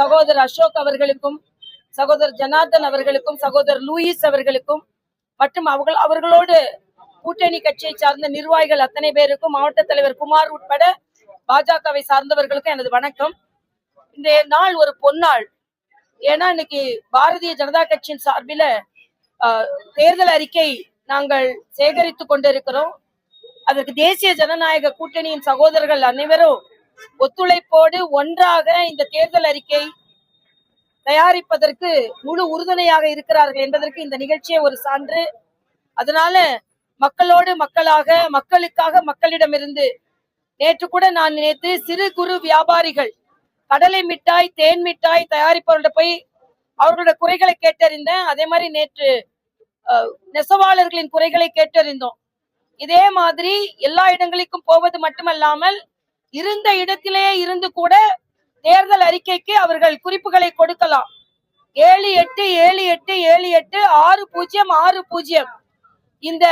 சகோதரர் அசோக் அவர்களுக்கும் சகோதரர் ஜனார்தன் அவர்களுக்கும் சகோதரர் லூயிஸ் அவர்களுக்கும் மற்றும் அவர்கள் அவர்களோடு கூட்டணி கட்சியை சார்ந்த நிர்வாகிகள் அத்தனை பேருக்கும் மாவட்ட தலைவர் குமார் உட்பட பாஜகவை சார்ந்தவர்களுக்கும் எனது வணக்கம். இன்றைய நாள் ஒரு பொன்னாள். ஏன்னா இன்னைக்கு பாரதிய ஜனதா கட்சியின் சார்பில ஆஹ், தேர்தல் அறிக்கை நாங்கள் சேகரித்து கொண்டிருக்கிறோம். அதற்கு தேசிய ஜனநாயக கூட்டணியின் சகோதரர்கள் அனைவரும் ஒத்துழைப்போடு ஒன்றாக இந்த தேர்தல் அறிக்கை தயாரிப்பதற்கு முழு உறுதுணையாக இருக்கிறார்கள் என்பதற்கு இந்த நிகழ்ச்சியே ஒரு சான்று. அதனால மக்களோடு மக்களாக மக்களுக்காக மக்களிடமிருந்து நேற்று கூட நான் நினைத்து சிறு குறு வியாபாரிகள் கடலை மிட்டாய் தேன் மிட்டாய் தயாரிப்பவர்கள்ட்ட போய் அவர்களோட குறைகளை கேட்டறிந்தேன். அதே மாதிரி நேற்று அஹ், நெசவாளர்களின் குறைகளை கேட்டறிந்தோம். இதே மாதிரி எல்லா இடங்களுக்கும் போவது மட்டுமல்லாமல் இருந்த இடத்திலேயே இருந்து கூட தேர்தல் அறிக்கைக்கு அவர்கள் குறிப்புகளை கொடுக்கலாம். ஏழு எட்டு ஏழு எட்டு ஏழு எட்டு ஆறு பூஜ்ஜியம் ஆறு பூஜ்ஜியம் இந்த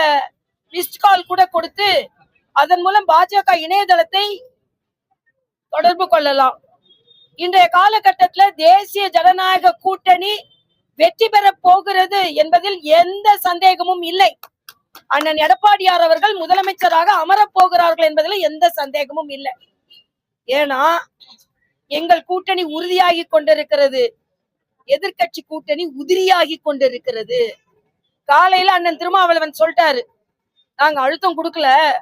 மிஸ்ட் கால் கூட கொடுத்து அதன் மூலம் பாஜக இணையதளத்தை தொடர்பு கொள்ளலாம். இன்றைய காலகட்டத்தில் தேசிய ஜனநாயக கூட்டணி வெற்றி பெற போகிறது என்பதில் எந்த சந்தேகமும் இல்லை. அண்ணன் எடப்பாடியார் அவர்கள் முதலமைச்சராக அமரப் போகிறார்கள் என்பதில் எந்த சந்தேகமும் இல்லை. ஏன்னா எங்கள் கூட்டணி உறுதியாகி கொண்டிருக்கிறது. எதிர்க்கட்சி கூட்டணி உதிரியாகி கொண்டிருக்கிறது. காலையில அண்ணன் திருமாவளவன் சொல்லிட்டாரு. நாங்க அழுத்தம் கொடுக்கல.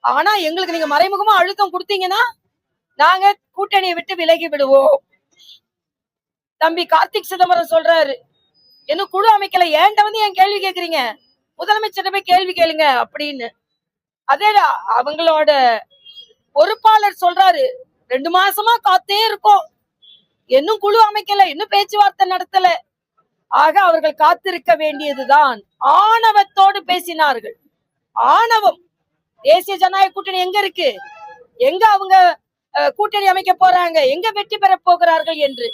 ஆனா எங்களுக்கு நீங்க மறைமுகமா அழுத்தம் கொடுத்தீங்கன்னா நாங்க கூட்டணியை விட்டு விலகி விடுவோம். தம்பி கார்த்திக் சிதம்பரம் சொல்றாரு. இன்னும் குழு அமைக்கல. ஏன்ட்ட வந்து ஏன் கேள்வி கேக்குறீங்க? முதலமைச்சர்கிட்ட போய் கேள்வி கேளுங்க அப்படின்னு. அதே அவங்களோட பொறுப்பாளர் சொல்றாரு ரெண்டு மாசமா காத்தே இருக்கோம். இன்னும் குழு அமைக்கல இன்னும் பேச்சுவார்த்தை நடத்தல. ஆக அவர்கள் காத்திருக்க வேண்டியதுதான். ஆணவத்தோடு பேசினார்கள். ஆணவம். தேசிய ஜனநாயக கூட்டணி எங்க இருக்கு? எங்க அவங்க கூட்டணி அமைக்க போறாங்க? எங்க வெற்றி பெற போகிறார்கள் என்று.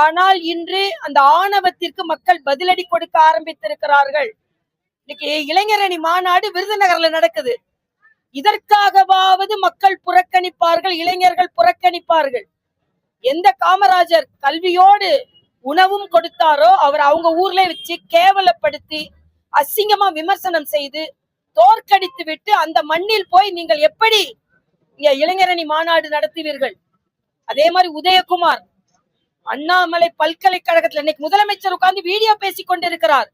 ஆனால் இன்று அந்த ஆணவத்திற்கு மக்கள் பதிலடி கொடுக்க ஆரம்பித்திருக்கிறார்கள். இன்னைக்கு இளைஞரணி மாநாடு விருதுநகர்ல நடக்குது. இதற்காகவாவது மக்கள் புறக்கணிப்பார்கள் இளைஞர்கள் புறக்கணிப்பார்கள். எந்த காமராஜர் கல்வியோடு உணவும் கொடுத்தாரோ அவர் அவங்க ஊர்ல வச்சு கேவலப்படுத்தி அசிங்கமா விமர்சனம் செய்து தோற்கடித்து விட்டு அந்த மண்ணில் போய் நீங்கள் எப்படி இங்க இளைஞரணி மாநாடு நடத்துவீர்கள்? அதே மாதிரி உதயகுமார் அண்ணாமலை பல்கலைக்கழகத்துல இன்னைக்கு முதலமைச்சர் உட்கார்ந்து வீடியோ பேசிக் கொண்டிருக்கிறார்.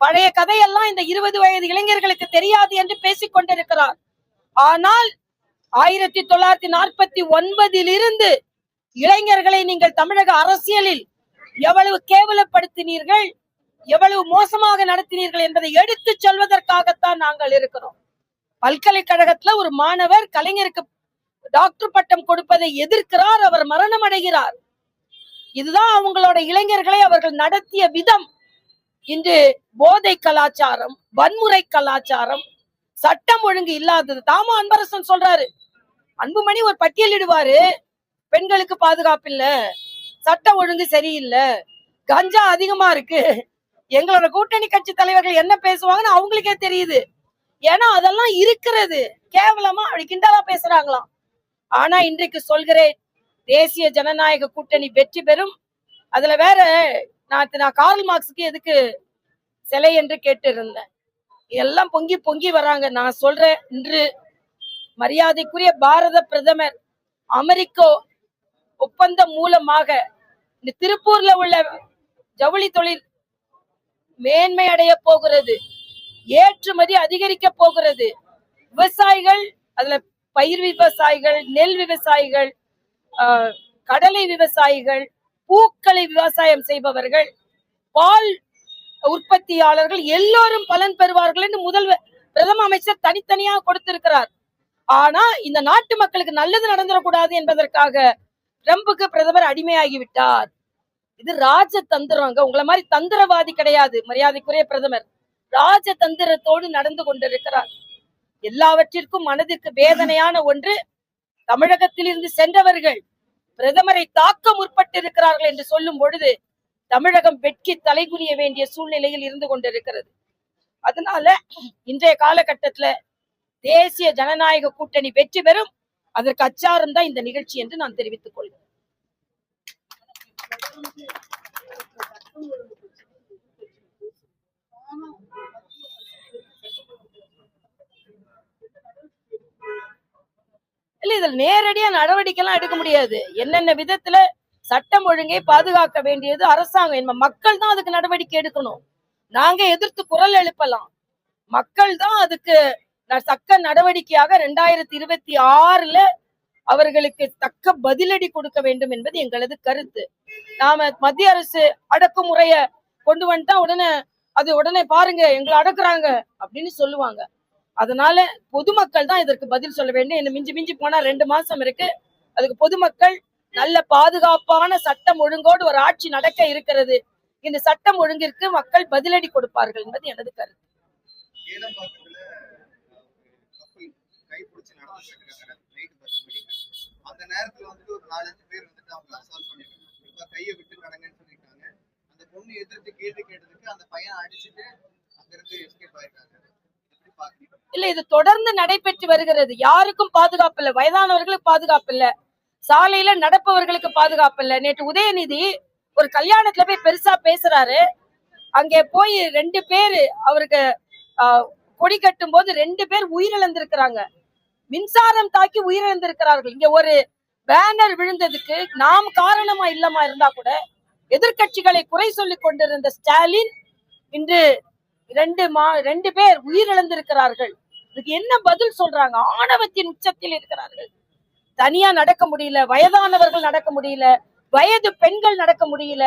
பழைய கதையெல்லாம் இந்த இருபது வயது இளைஞர்களுக்கு தெரியாது என்று பேசிக் கொண்டிருக்கிறார். ஆனால் ஆயிரத்தி தொள்ளாயிரத்தி நாற்பத்தி ஒன்பதில் இருந்து இளைஞர்களை நீங்கள் தமிழக அரசியலில் எவ்வளவு கேவலப்படுத்தினீர்கள் எவ்வளவு மோசமாக நடத்தினீர்கள் என்பதை எடுத்துச் சொல்வதற்காகத்தான் நாங்கள் இருக்கிறோம். பல்கலைக்கழகத்துல ஒரு மாணவர் கலைஞருக்கு டாக்டர் பட்டம் கொடுப்பதை எதிர்க்கிறார் அவர் மரணம் அடைகிறார் இதுதான் அவங்களோட இளைஞர்களை அவர்கள் நடத்திய விதம். இன்று போதை கலாச்சாரம் வன்முறை கலாச்சாரம் சட்டம் ஒழுங்கு இல்லாதது. தாமா அன்பரசன் சொல்றாரு அன்புமணி ஒரு பட்டியலிடுவாரு பெண்களுக்கு பாதுகாப்பு இல்ல சட்டம் ஒழுங்கு சரியில்லை கஞ்சா அதிகமா இருக்கு எங்களோட கூட்டணி கட்சி தலைவர்கள் என்ன பேசுவாங்கன்னு அவங்களுக்கே தெரியுது. ஏன்னா அதெல்லாம் இருக்கிறது. கேவலமா அப்படி கிண்டலா பேசுறாங்களாம். ஆனா இன்றைக்கு சொல்கிறேன் தேசிய ஜனநாயக கூட்டணி வெற்றி பெறும். அதுல வேற நான் நான் கார்ல் மார்க்ஸுக்கு எதுக்கு சிலை என்று கேட்டு இருந்தேன் எல்லாம் பொங்கி பொங்கி வராங்க. நான் சொல்றேன் இன்று மரியாதைக்குரிய பாரத பிரதமர் அமெரிக்கோ ஒப்பந்தம் மூலமாக இந்த திருப்பூர்ல உள்ள ஜவுளி தொழில் மேன்மை அடைய போகிறது. ஏற்றுமதி அதிகரிக்க போகிறது. விவசாயிகள் அதுல பயிர் விவசாயிகள் நெல் விவசாயிகள் கடலை விவசாயிகள் பூக்களை விவசாயம் செய்பவர்கள் பால் உற்பத்தியாளர்கள் எல்லோரும் பலன் பெறுவார்கள் என்று முதல்வர் பிரதம அமைச்சர் தனித்தனியாக கொடுத்திருக்கிறார். ஆனா இந்த நாட்டு மக்களுக்கு நல்லது நடந்துடக்கூடாது என்பதற்காக ட்ரம்புக்கு பிரதமர் அடிமையாகி விட்டார் இது ராஜதந்திரங்க உங்களை மாதிரி தந்திரவாதி கிடையாது மரியாதைக்குரிய பிரதமர். ராஜதந்திரத்தோடு நடந்து கொண்டிருக்கிறார். எல்லாவற்றிற்கும் மனதிற்கு வேதனையான ஒன்று தமிழகத்தில் இருந்து சென்றவர்கள் பிரதமரை தாக்க முற்பட்டிருக்கிறார்கள் என்று சொல்லும் பொழுது தமிழகம் வெட்கி தலைகுனிய வேண்டிய சூழ்நிலையில் இருந்து கொண்டிருக்கிறது. அதனால இன்றைய காலகட்டத்துல தேசிய ஜனநாயக கூட்டணி வெற்றி பெறும். அதற்கு அச்சாரம் தான் இந்த நிகழ்ச்சி என்று நான் தெரிவித்துக் கொள்கிறேன். இல்ல இதுல நேரடியா நடவடிக்கை எல்லாம் எடுக்க முடியாது. என்னென்ன விதத்துல சட்டம் ஒழுங்கை பாதுகாக்க வேண்டியது அரசாங்கம். நம்ம மக்கள் தான் அதுக்கு நடவடிக்கை எடுக்கணும். நாங்க எதிர்த்து குரல் எழுப்பலாம். மக்கள் தான் அதுக்கு தக்க நடவடிக்கையாக ரெண்டாயிரத்தி இருபத்தி ஆறுல அவர்களுக்கு தக்க பதிலடி கொடுக்க வேண்டும் என்பது எங்களது கருத்து. நாம மத்திய அரசு அடக்குமுறைய கொண்டு வந்துட்டா உடனே அது உடனே பாருங்க எங்களை அடக்குறாங்க அப்படின்னு சொல்லுவாங்க. அதனால பொதுமக்கள் தான் இதற்கு பதில் சொல்ல வேண்டும். என்ன மிஞ்சி மிஞ்சி போனா ரெண்டு மாசம் இருக்கு. அதுக்கு பொதுமக்கள் நல்ல பாதுகாப்பான சட்டம் ஒழுங்கோடு ஒரு ஆட்சி நடக்க இருக்கிறது. இந்த சட்டம் ஒழுங்கிற்கு மக்கள் பதிலடி கொடுப்பார்கள் என்பது எனது கருத்து. அந்த நேரத்துல வந்துட்டு ஒரு நாலஞ்சு பேர் வந்துட்டு அவங்க அசால்ட் பண்ணிருக்காங்க. கையை விட்டு நடங்கன்னு சொல்லியிருக்காங்க அந்த பொண்ணு எதிர்த்து கேட்டு கேட்டதுக்கு அந்த பையன் அடிச்சுட்டு அங்கிருந்து எஸ்கேப் ஆயிருக்காங்க இல்ல இது தொடர்ந்து நடைபெற்று வருகிறது. யாருக்கும் பாதுகாப்பு இல்ல. வயதானவர்களுக்கு பாதுகாப்பு இல்ல. சாலையில நடப்பவர்களுக்கு பாதுகாப்பு இல்ல. நேற்று உதயநிதி ஒரு கல்யாணத்துல போய் பெருசா பேசுறாரு. அங்கே போய் ரெண்டு பேரு அவருக்கு ஆஹ், கொடி கட்டும் போது ரெண்டு பேர் உயிரிழந்திருக்கிறாங்க. மின்சாரம் தாக்கி உயிரிழந்திருக்கிறார்கள். இங்க ஒரு பேனர் விழுந்ததுக்கு நாம் காரணமா இல்லமா இருந்தா கூட எதிர்கட்சிகளை குறை சொல்லி கொண்டிருந்த ஸ்டாலின் இன்று ரெண்டு மா ரெண்டு பேர் உயிரிழந்திருக்கிறார்கள். இதுக்கு என்ன பதில் சொல்றாங்க? ஆணவத்தின் உச்சத்தில் இருக்கிறார்கள். தனியா நடக்க முடியல வயதானவர்கள் நடக்க முடியல வயது பெண்கள் நடக்க முடியல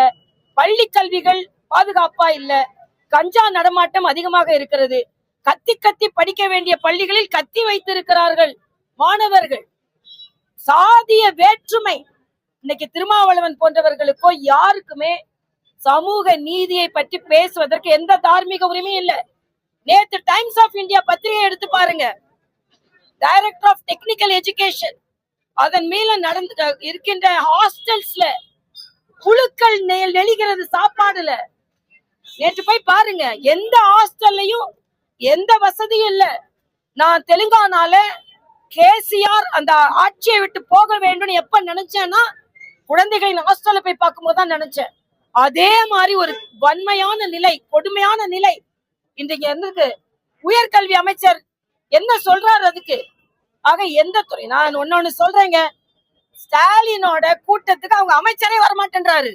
பள்ளி கல்விகள் பாதுகாப்பா இல்ல கஞ்சா நடமாட்டம் அதிகமாக இருக்கிறது. கத்தி கத்தி படிக்க வேண்டிய பள்ளிகளில் கத்தி வைத்திருக்கிறார்கள் மாணவர்கள். சாதிய வேற்றுமை. இன்னைக்கு திருமாவளவன் போன்றவர்களுக்கோ யாருக்குமே சமூக நீதியை பற்றி பேசுவதற்கு எந்த தார்மீக உரிமையும் இல்ல. நேத்து டைம்ஸ் ஆஃப் இந்தியா பத்திரிகை எடுத்து பாருங்க. டைரக்டர் ஆஃப் டெக்னிக்கல் எஜுகேஷன் அதன் மேல நடந்து இருக்கின்ற ஹாஸ்டல்ஸ்ல புழுக்கள் நெல் நெளிகிறது சாப்பாடுல. நேற்று போய் பாருங்க. எந்த ஹாஸ்டல்லையும் எந்த வசதியும் இல்ல. நான் தெலுங்கானால கேசிஆர் அந்த ஆட்சியை விட்டு போக வேண்டும்னு எப்ப நினைச்சேன்னா குழந்தைகளின் ஹாஸ்டல்ல போய் பார்க்கும்போது தான் நினைச்சேன். அதே மாதிரி ஒரு வன்மையான நிலை கொடுமையான நிலை. இன்றைக்கு இருந்திருக்கு உயர்கல்வி அமைச்சர் என்ன சொல்றாரு அதுக்கு? ஆக எந்த துறை? நான் ஒன்னொன்னு சொல்றேங்க. ஸ்டாலினோட கூட்டத்துக்கு அவங்க அமைச்சரே வரமாட்டேன்றாரு.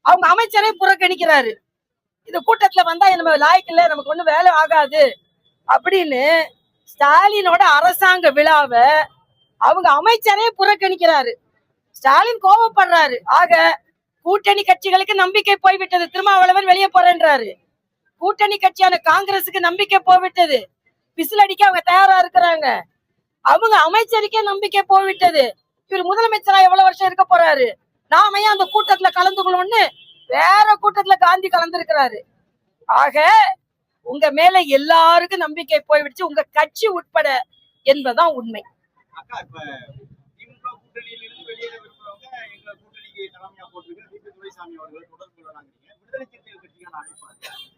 அவங்க அமைச்சரே புறக்கணிக்கிறாரு. இந்த கூட்டத்துல வந்தா நம்ம லாய்க்கு நமக்கு ஒண்ணும் வேலை ஆகாது. அப்படின்னு ஸ்டாலினோட அரசாங்க விழாவை அவங்க அமைச்சரே புறக்கணிக்கிறாரு. ஸ்டாலின் கோபப்படுறாரு ஆக கூட்டணி கட்சிகளுக்கு நம்பிக்கை போய்விட்டது. திருமாவளவன் வெளியே போறேன்றாரு. கூட்டணி கட்சியான காங்கிரசுக்கு நம்பிக்கை போய்விட்டது. விசில் அடிக்க அவங்க தயாரா இருக்கிறாங்க. அவங்க அமைச்சருக்கே நம்பிக்கை போய்விட்டது. இவர் முதலமைச்சரா எவ்வளவு வருஷம் இருக்க போறாரு? நாம ஏன் அந்த கூட்டத்துல கலந்துக்கணும்னு வேற கூட்டத்துல காந்தி கலந்துருக்கிறாரு. ஆக உங்க மேல எல்லாருக்கும் நம்பிக்கை போய்விடுச்சு. உங்க கட்சி உட்பட என்பதுதான் உண்மை.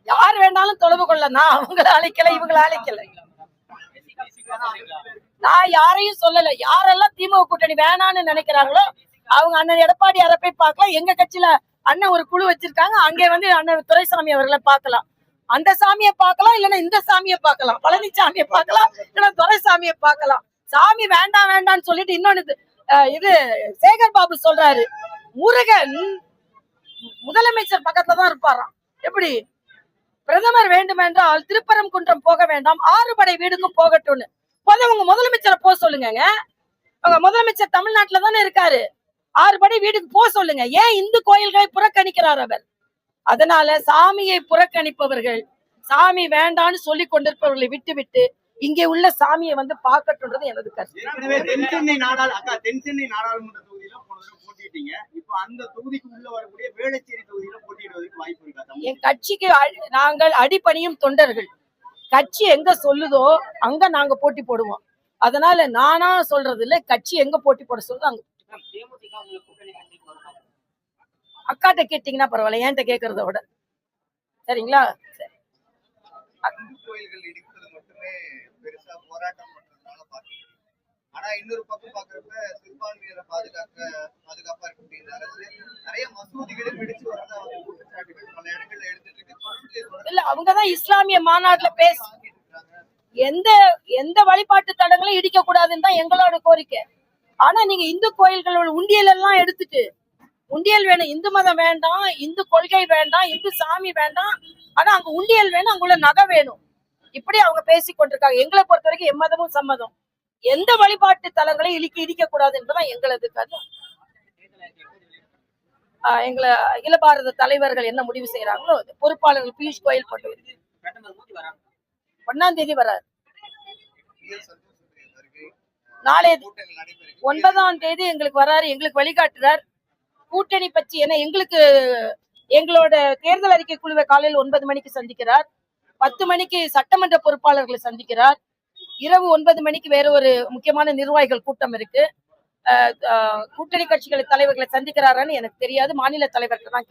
யார் வேணாலும் தொடர்பு கொள்ளலாம். அவங்கள அழைக்கல இவங்கள அழைக்கல. நான் யாரையும் சொல்லல. யாரெல்லாம் திமுக கூட்டணி வேணான்னு நினைக்கிறாங்களோ அவங்க அண்ணன் எடப்பாடியாரை போய் பார்க்கலாம். எங்க கட்சியில அண்ணன் ஒரு குழு வச்சிருக்காங்க. அங்கே வந்து அண்ணன் துரைசாமி அவர்களை பார்க்கலாம். அந்த சாமியை பார்க்கலாம் இல்லைன்னா இந்த சாமியை பார்க்கலாம். பழனிசாமியை பார்க்கலாம் இல்லைன்னா துரைசாமியை பார்க்கலாம். சாமி வேண்டாம் வேண்டாம்னு சொல்லிட்டு இன்னொன்னு இது, அஹ், இது சேகர் பாபு சொல்றாரு. முருகன் முதலமைச்சர் பக்கத்துல தான் இருப்பாராம். எப்படி? பிரதமர் வேண்டுமென்றால் திருப்பரங்குன்றம் போக வேண்டாம் ஆறுபடை வீடுக்கும் போகட்டும்னு. முதல்ல உங்க முதலமைச்சரை போக சொல்லுங்க உங்க முதலமைச்சர் தமிழ்நாட்டுல தானே இருக்காரு. ஆறுபடை வீடுக்கு போக சொல்லுங்க. ஏன் இந்து கோயில்களை புறக்கணிக்கிறார் அவர்? அதனால சாமியை புறக்கணிப்பவர்கள் சாமி வேண்டான்னு சொல்லி கொண்டிருப்பவர்களை விட்டு விட்டு இங்கே உள்ள சாமியை வந்து பாக்கட்டும்ன்றது எனது கருத்து. அந்த தொகுதிக்கு உள்ள வரக்கூடிய வேளச்சேரி தொகுதியில போட்டியிடுவதற்கு வாய்ப்பு இருக்கா என் கட்சிக்கு நாங்கள் அடிபணியும் தொண்டர்கள். கட்சி எங்க சொல்லுதோ அங்க நாங்க போட்டி போடுவோம். அதனால நானா சொல்றது இல்ல கட்சி எங்க போட்டி போட சொல்லுதோ அங்க அக்காட்ட கேட்டீங்கன்னா பரவாயில்ல ஏன்ட்ட கேக்குறத விட. சரிங்களா? கோயில்கள் இடிப்பது மட்டுமே பெருசா போராட்டம் பண்றதுனால ஆனா இன்னொரு பக்கம் பாக்குறப்ப சிறுபான்மையினரை பாதுகாக்க பாதுகாப்பா இருக்கக்கூடிய இந்த அரசு நிறைய மசூதிகளில் வெடிச்சு வரதா வந்து குற்றச்சாட்டுகள் பல இடங்கள்ல எடுத்துட்டு இருக்கு. இல்ல அவங்கதான் இஸ்லாமிய மாநாட்டுல பேச எந்த எந்த வழிபாட்டு தலங்களும் இடிக்க கூடாதுன்னு தான் எங்களோட கோரிக்கை. ஆனா நீங்க இந்து கோயில்களோட உண்டியல் எல்லாம் எடுத்துட்டு உண்டியல் வேணும் இந்து மதம் வேண்டாம் இந்து கொள்கை வேண்டாம் இந்து சாமி வேண்டாம் ஆனா அங்க உண்டியல் வேணும் அங்குள்ள நகை வேணும். இப்படி அவங்க பேசி கொண்டிருக்காங்க எங்களை பொறுத்த வரைக்கும் எம்மதமும் சம்மதம். எந்த வழிபாட்டு தலங்களையும் இடிக்க இடிக்க கூடாது என்பதுதான் எங்களது கருத்து. ஆஹ் எங்களை அகில பாரத தலைவர்கள் என்ன முடிவு செய்யறாங்களோ பொறுப்பாளர்கள் பியூஷ் கோயல் போட்டு ஒன்னாம் தேதி வராது. நாளே நாளைய ஒன்பதாம் தேதி எங்களுக்கு வராரு எங்களுக்கு வழிகாட்டுறார். கூட்டணி பற்றி ஏன்னா எங்களுக்கு எங்களோட தேர்தல் அறிக்கை குழுவை காலையில் ஒன்பது மணிக்கு சந்திக்கிறார். பத்து மணிக்கு சட்டமன்ற பொறுப்பாளர்களை சந்திக்கிறார். இரவு ஒன்பது மணிக்கு வேற ஒரு முக்கியமான நிர்வாகிகள் கூட்டம் இருக்கு. கூட்டணி கட்சிகளை தலைவர்களை சந்திக்கிறாரான்னு எனக்கு தெரியாது. மாநில தலைவர்கிட்ட தான்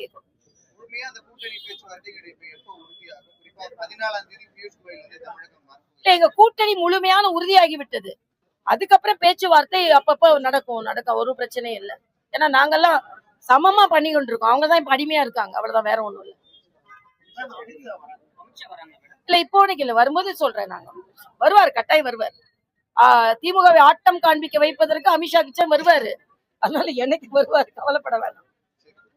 இல்ல எங்க கூட்டணி முழுமையான உறுதியாகி விட்டது அதுக்கப்புறம் பேச்சுவார்த்தை அப்பப்போ நடக்கும். நடக்க ஒரு பிரச்சனையும் இல்லை. ஏன்னா நாங்கெல்லாம் சமமா பண்ணி கொண்டிருக்கோம் அவங்க தான் இப்ப அடிமையா இருக்காங்க. அவ்வளவுதான் வேற ஒண்ணும் இல்லை. இல்ல இப்போ இல்ல வரும்போது சொல்றேன் நாங்க. வருவார் கட்டாயம் வருவார். ஆஹ் திமுகவை ஆட்டம் காண்பிக்க வைப்பதற்கு அமித்ஷா கிச்சன் வருவாரு. அதனால என்னைக்கு வருவாரு கவலைப்பட வேண்டாம்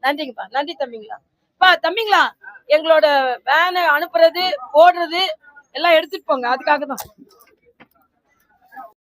நன்றிங்கப்பா. நன்றி தம்பிங்களா. பா தம்பிங்களா எங்களோட வேனை அனுப்புறது போடுறது எல்லாம் எடுத்துட்டு போங்க. அதுக்காக தான்